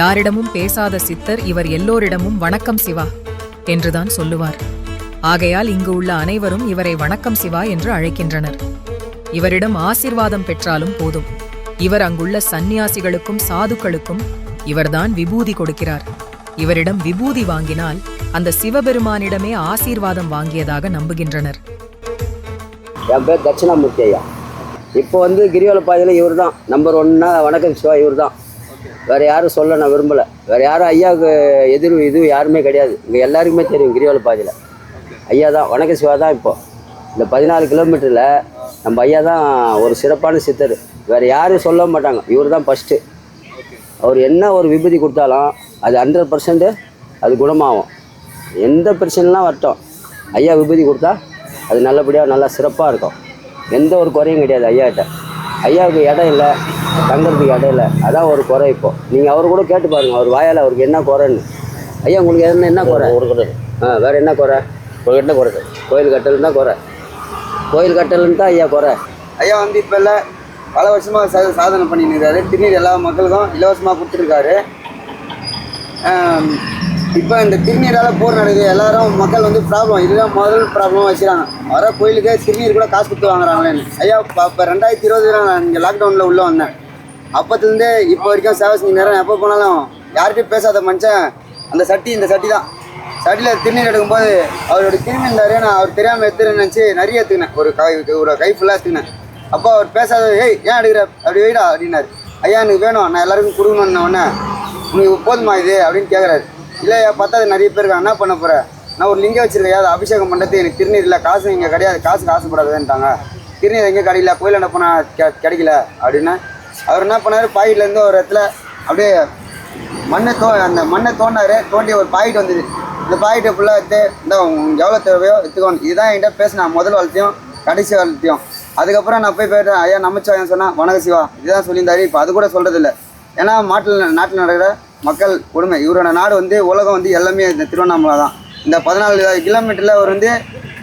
யாரிடமும் பேசாத சித்தர் இவர் எல்லோரிடமும் வணக்கம் சிவா என்றுதான் சொல்லுவார். ஆகையால் இங்கு உள்ள அனைவரும் இவரை வணக்கம் சிவா என்று அழைக்கின்றனர். இவரிடம் ஆசிர்வாதம் பெற்றாலும் போதும். இவர் அங்குள்ள சந்நியாசிகளுக்கும் சாதுக்களுக்கும் இவர்தான் விபூதி கொடுக்கிறார். இவரிடம் விபூதி வாங்கினால் அந்த சிவபெருமானிடமே ஆசீர்வாதம் வாங்கியதாக நம்புகின்றனர். என் பேர் தட்சிணாமூர்த்தி ஐயா. இப்போ வந்து கிரிவல பாதையில் இவர் தான் நம்பர் ஒன்னா வணக்கம் சிவா இவர் தான் வேறு யாரும் சொல்ல நான் விரும்பலை. வேறு யாரும் ஐயாவுக்கு எதிர் இது யாருமே கிடையாது. இங்கே எல்லாருக்குமே தெரியும் கிரிவல பாதையில். ஐயா தான். வணக்க சிவா தான் இப்போது இந்த பதினாலு கிலோமீட்டரில் நம்ம ஐயா தான் ஒரு சிறப்பான சித்தர். வேறு யாரும் சொல்ல மாட்டாங்க. இவர் தான் ஃபஸ்ட்டு அவர் என்ன ஒரு விபூதி கொடுத்தாலும் அது ஹண்ட்ரட் பர்சன்ட்டு அது குணமாகும். எந்த பிரச்சனைலாம் வரட்டும். ஐயா விபூதி கொடுத்தா அது நல்லபடியாக நல்லா சிறப்பாக இருக்கும். எந்த ஒரு குறையும் கிடையாது ஐயாகிட்ட. ஐயாவுக்கு இடம் இல்லை. தங்குறதுக்கு இடம் இல்லை அதான் ஒரு குறை இப்போ. நீங்கள் அவர் கூட கேட்டு பாருங்கள் அவர் வாயால் அவருக்கு என்ன குறைன்னு. ஐயா உங்களுக்கு என்ன என்ன குறை? ஆ வேறு என்ன குறை? ஒரு என்ன குறை? கோயில் கட்டல் தான் குறை. கோயில் கட்டலுன்னு தான் ஐயா குறை. ஐயா வந்து இப்போ இல்லை பல வருஷமாக சா சாதனை பண்ணின்னு இருக்காரு. திருநீர் எல்லா மக்களுக்கும் இலவசமாக கொடுத்துருக்காரு. இப்போ இந்த திருநீரால் போர் நடக்குது. எல்லாரும் மக்கள் வந்து ப்ராப்ளம் இதுதான் முதல் ப்ராப்ளம் வச்சுக்கிறாங்க. வர கோயிலுக்கே திருநீர் கூட காசு கொடுத்து வாங்குறாங்களேன்னு. ஐயா இப்போ ரெண்டாயிரத்தி இருபதுல நான் இங்கே லாக்டவுனில் உள்ளே வந்தேன். அப்பத்துலேருந்து இப்போ வரைக்கும் சேவை செஞ்ச நேரம் எப்போ போனாலும் யார்கிட்டையும் பேசாத மனுஷன் அந்த சட்டி இந்த சட்டி தான் சட்டியில் திருநீர் எடுக்கும்போது அவரோட திரும்பி இருந்தாரு நான் அவர் தெரியாமல் எடுத்துன்னு நினச்சி நிறைய எடுத்துக்கினேன். ஒரு கை ஒரு கை ஃபுல்லாக எடுத்துக்கினேன். அப்போ அவர் பேசாத ஏய் ஏன் எடுக்கிற? அப்படி வைடா அப்படின்னாரு. ஐயா எனக்கு வேணும். நான் எல்லாருக்கும் கொடுக்கணும்னு உடனே உனக்கு போதுமா இது? அப்படின்னு கேட்குறாரு இல்லையா அது நிறைய பேர் இருக்காங்க. என்ன பண்ண போகிறேன் நான் ஒரு லிங்கம் வச்சிருக்கேன். அதை அபிஷேகம் பண்ணுறது எனக்கு திருநீர் இல்லை. காசு இங்கே கிடையாது. காசுக்கு ஆசைப்படாதுன்ட்டாங்க திருநீர் எங்கே கிடைக்கல கோயில் என்ன பண்ண கெ- கிடைக்கல? அப்படின்னு அவர் என்ன பண்ணாரு? பாக்கெட்லேருந்து ஒரு இடத்துல அப்படியே மண்ணை தோ அந்த மண்ணை தோண்டாரு தோண்டி ஒரு பாக்கெட் வந்தது. இந்த பாக்கெட்டை ஃபுல்லாக எடுத்து இந்த உங்களுக்கு எவ்வளோ தேவையோ எடுத்துக்கோணும் இதுதான் என்கிட்ட பேசினேன் முதல் வாழ்த்தையும் கடைசி வாழ்த்தையும். அதுக்கப்புறம் நான் போய் போயிட்டேன் ஐயா நமச்சிவாயம் சொன்னால் வணக்க சிவா. இதுதான் சொல்லியிருந்தாரு. இப்போ அது கூட சொல்கிறதில்ல ஏன்னா மாட்டில் நாட்டில் நடக்கிற மக்கள் கொடுமை. இவரோட நாடு வந்து உலகம் வந்து எல்லாமே இந்த திருவண்ணாமலை தான். இந்த பதினாலு கிலோமீட்டரில் அவர் வந்து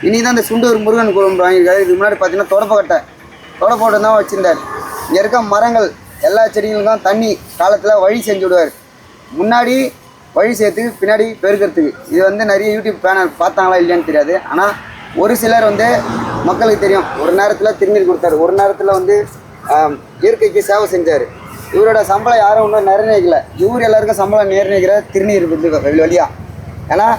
இனி தான் இந்த சுண்டூர் முருகன் குழம்பு வாங்கியிருக்காரு. இதுக்கு முன்னாடி பார்த்தீங்கன்னா தொடப்பக்கட்டை. தொடப்போட்டம் தான் வச்சுருந்தார். இங்கே இருக்க மரங்கள் எல்லா செடிகளுக்கும் தண்ணி காலத்தில் வழி செஞ்சு விடுவார். முன்னாடி வழி செய்யறதுக்கு பின்னாடி பெருக்கிறதுக்கு. இது வந்து நிறைய யூடியூப் சேனல் பார்த்தாங்களா இல்லையான்னு தெரியாது. ஆனால் ஒரு சிலர் வந்து மக்களுக்கு தெரியும். ஒரு நேரத்தில் திருநீர் கொடுத்தாரு. ஒரு நேரத்தில் வந்து இயற்கைக்கு சேவை செஞ்சார். இவரோட சம்பளம் யாரும் ஒன்றும் நிர்ணயிக்கல. இவர் எல்லாருக்கும் சம்பளம் நிர்ணயிக்கிற திருநீர் வந்து ஏன்னா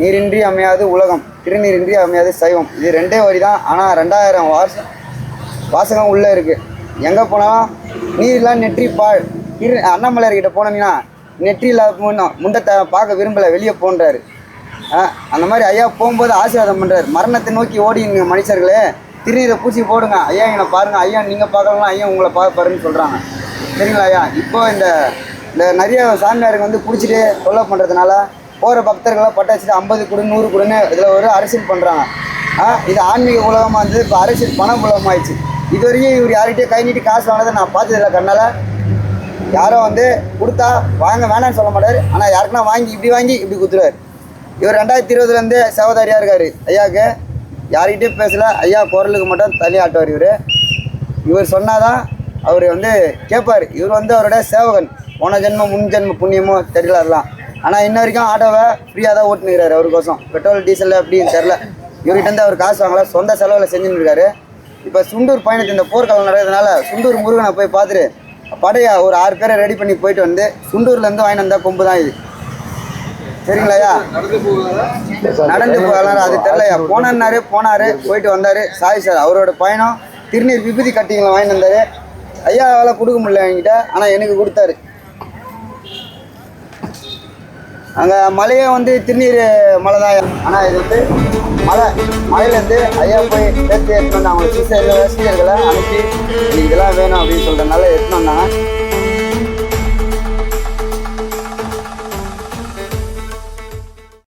நீரின்றி அமையாது உலகம். திருநீரின்றி அமையாது சைவம். இது ரெண்டே வழி தான் ஆனால் ரெண்டாயிரம் வாசம் வாசகம் உள்ளே இருக்குது எங்கே போனாலும் நீர்லாம் நெற்றி பா இரு அண்ணாமலையார்கிட்ட போனீங்கன்னா நெற்றி இல்லாத முண்டத்தை பார்க்க விரும்பலை வெளியே போன்றாரு. அந்த மாதிரி ஐயா போகும்போது ஆசீர்வாதம் பண்ணுறாரு மரணத்தை நோக்கி ஓடிங்க மனுஷர்களே. திருநீரை பூசி போடுங்க. ஐயா என்னை பாருங்கள் ஐயா நீங்கள் பார்க்கலாம் ஐயா உங்களை பார்ப்பாருன்னு சொல்கிறாங்க சரிங்களா ஐயா? இப்போ இந்த இந்த நிறைய சாமியாருங்க வந்து பிடிச்சிட்டு தொல்லை பண்ணுறதுனால போகிற பக்தர்களை பட்டாச்சுட்டு ஐம்பது கொடு நூறு கொடுன்னு இதில் ஒரு அரசியல் பண்ணுறாங்க ஆ இது ஆன்மீக உலகமாக இருந்தது. இப்போ அரசியல் பண உலகமாகிடுச்சு இது வரையும் இவர் யார்கிட்டயும் கை நீட்டி காசு வாங்கினதை நான் பார்த்ததில்லை கண்ணால். யாரோ வந்து கொடுத்தா வாங்க வேணாம்னு சொல்ல மாட்டார். ஆனால் யாருக்குன்னா வாங்கி இப்படி வாங்கி இப்படி கொடுத்துருவார் இவர் ரெண்டாயிரத்தி இருபதுலேருந்து சகோதரியாக இருக்கார். ஐயாவுக்கு யார்கிட்டயும் பேசலை. ஐயா குரலுக்கு மட்டும் தனி ஆட்டுவார் இவர். இவர் சொன்னாதான் அவர் வந்து கேட்பார். இவர் வந்து அவரோட சேவகன். போன ஜென்மம் முன் ஜென்ம புண்ணியமோ தெரியல அதெல்லாம். ஆனால் இன்ன வரைக்கும் ஆட்டோவை ஃப்ரீயாக தான் ஓட்டுனுக்கிறாரு அவருக்கோசம். பெட்ரோல் டீசல் அப்படின்னு தெரில இவர்கிட்ட இருந்து அவர் காசு வாங்கல. சொந்த செலவில் செஞ்சுன்னு இருக்காரு. இப்போ சுண்டூர் பயணத்து இந்த போர்க்காலம் நடக்கிறதுனால சுண்டூர் முருகனை போய் பார்த்துட்டு படையா ஒரு ஆறு பேரை ரெடி பண்ணி போயிட்டு வந்து சுண்டூர்லேருந்து வாங்கிட்டு வந்தால் கொம்பு தான் இது. சரிங்களாய்யா நடந்து போகலாம் அது தெரியலையா போனாரு போனாரு போயிட்டு வந்தாரு. Sorry sir. அவரோட பயணம் திருநீர் விபூதி கட்டிங்களை வாங்கிட்டு வந்தாரு. ஐயாவால் கொடுக்க முடியல என்கிட்ட ஆனால் எனக்கு கொடுத்தாரு. அங்கே மலையே வந்து திருநீர் மலை தான் ஆனால் இது வந்து மலை மலையிலேருந்து ஐயா போய் எடுத்து எடுத்துன்னு வந்தாங்க அவங்க அனுப்பி இதெல்லாம் வேணும் அப்படின்னு சொல்கிறனால எடுத்துன்னு வந்தாங்க